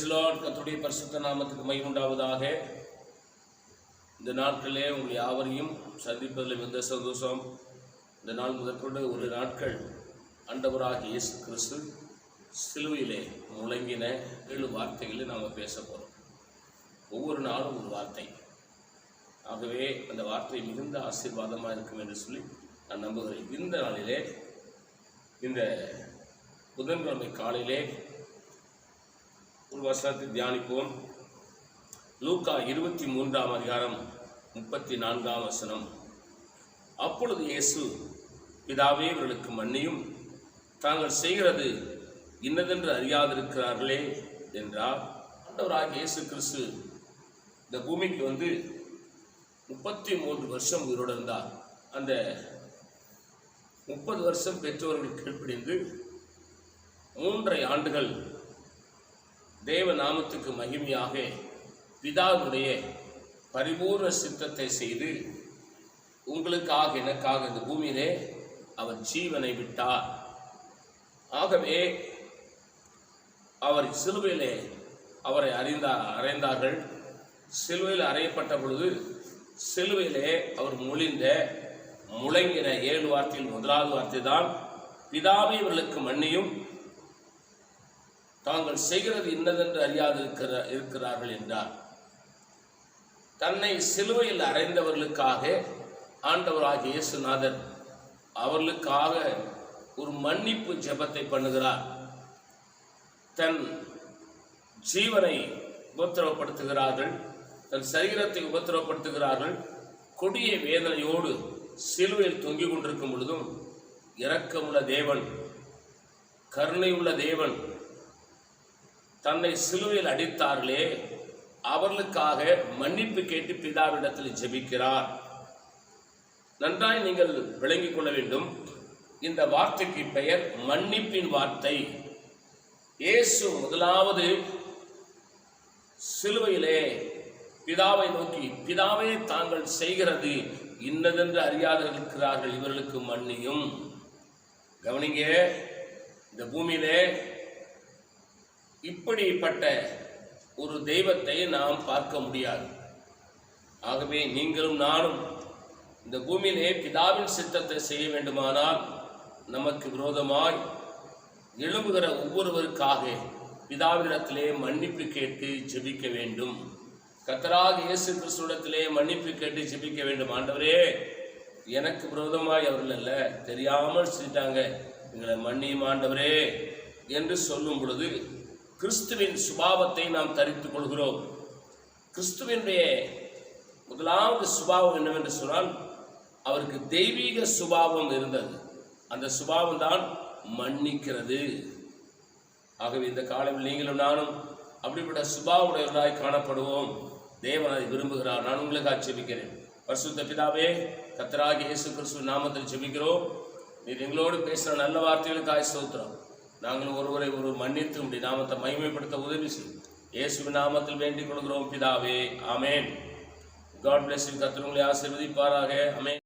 Price கத்துடைய பரிசுத்த நாமத்துக்கு மையுண்டாவதாக இந்த நாட்களிலே உங்கள் யாவரையும் சந்திப்பதில் மிகுந்த சந்தோஷம். இந்த நாள் முதற்கொண்டு ஒரு நாட்கள் அண்டவராக இயேசு கிறிஸ்து சிலுவையிலே முழங்கின ஏழு வார்த்தைகளை நாம் பேச போகிறோம் ஒவ்வொரு நாளும் ஒரு வார்த்தை. ஆகவே அந்த வார்த்தை மிகுந்த ஆசீர்வாதமாக இருக்கும் என்று சொல்லி நான் நம்புகிறேன். இந்த நாளிலே இந்த புதன்கிழமை காலையிலே ஒரு வசனத்தை தியானிப்போம். லூக்கா இருபத்தி மூன்றாம் அதிகாரம் முப்பத்தி நான்காம் வசனம். அப்பொழுது இயேசு பிதாவே இவர்களுக்கு மன்னியும். தாங்கள் செய்கிறது இன்னதென்று அறியாதிருக்கிறார்களே என்றார். ஆண்டவராக இயேசு கிறிஸ்து இந்த பூமிக்கு வந்து முப்பத்தி மூன்று வருஷம் உயிரோடு இருந்தார். அந்த முப்பது வருஷம் பெற்றோர்கள் கீழ்ப்பிடிந்து மூன்றரை ஆண்டுகள் தேவ நாமத்துக்கு மகிமையாக பிதாவுடைய பரிபூர்ண சித்தத்தை செய்து உங்களுக்காக எனக்காக இந்த பூமியிலே அவர் ஜீவனை விட்டார். ஆகவே அவர் சிலுவையிலே அவரை அறிந்தார் அறைந்தார்கள். சிலுவையில் அறையப்பட்ட பொழுது சிலுவையிலே அவர் மொழிந்த முழங்கின ஏழு வார்த்தையில் முதலாவது வார்த்தை தான் பிதாவை இவர்களுக்கு மன்னியும். தாங்கள் செய்கிறது இன்னதென்று அறியாது இருக்கிற இருக்கிறார்கள் என்றார். தன்னை சிலுவையில் அறைந்தவர்களுக்காக ஆண்டவராகிய இயேசுநாதர் அவர்களுக்காக ஒரு மன்னிப்பு ஜெபத்தை பண்ணுகிறார். தன் ஜீவனை உபத்திரவப்படுத்துகிறார்கள் தன் சரீரத்தை உபத்திரவப்படுத்துகிறார்கள் கொடிய வேதனையோடு சிலுவையில் தொங்கிக் கொண்டிருக்கும் பொழுதும் இரக்கமுள்ள தேவன் கருணையுள்ள தேவன் தன்னை சிலுவையில் அடித்தார்களே அவர்களுக்காக மன்னிப்பு கேட்டு பிதாவிடத்தில் ஜெபிக்கிறார். நன்றாய் நீங்கள் விளங்கிக் கொள்ள வேண்டும். இந்த வார்த்தைக்கு பெயர் மன்னிப்பின் வார்த்தை. இயேசு முதலாவது சிலுவையிலே பிதாவை நோக்கி பிதாவே தாங்கள் செய்கிறது. இன்னதென்று அறியாத இருக்கிறார்கள். இவர்களுக்கு மன்னியும். கவனிங்க இந்த பூமியிலே இப்படிப்பட்ட ஒரு தெய்வத்தை நாம் பார்க்க முடியாது. ஆகவே நீங்களும் நானும் இந்த பூமியிலே பிதாவின் சித்தத்தை செய்ய வேண்டுமானால் நமக்கு விரோதமாய் எழும்புகிற ஒவ்வொருவருக்காக பிதாவிடத்திலே மன்னிப்பு கேட்டு ஜெபிக்க வேண்டும். கத்தராக இயேசு கிறிஸ்துவிடத்திலே மன்னிப்பு கேட்டு ஜெபிக்க வேண்டும். ஆண்டவரே எனக்கு விரோதமாய் அவர்கள் அல்ல. தெரியாமல் செஞ்சிட்டாங்க எங்களை மன்னியும் ஆண்டவரே என்று சொல்லும் பொழுது கிறிஸ்துவின் சுபாவத்தை நாம் தரித்துக் கொள்கிறோம். கிறிஸ்துவனுடைய முதலாவது சுபாவம் என்னவென்று சொன்னால் அவருக்கு தெய்வீக சுபாவம் இருந்தது. அந்த சுபாவம் தான் மன்னிக்கிறது. ஆகவே இந்த காலம் நீங்களும் நானும் அப்படிப்பட்ட சுபாவுடையவர்களாய் காணப்படுவோம். தேவன் அதை விரும்புகிறார். நான் உங்களுக்காக ஜெபிக்கிறேன். பரிசுத்த பிதாவே கத்தராகி இயேசு கிறிஸ்து நாமத்தில் ஜெபிக்கிறோம். நீர் எங்களோடு பேசுகிற நல்ல வார்த்தைகளுக்காய் ஸ்தோத்திரம். நாங்கள் ஒருவரை ஒரு மன்னித்து உடைய நாமத்தை மகிமைப்படுத்த உதவி செய்யும் இயேசுவின் நாமத்தில் வேண்டிக் கொள்கிறோம் பிதாவே. ஆமேன். காட் பிளஸ் கத்திரங்களை ஆசிர்வதிப்பாராக. அமேன்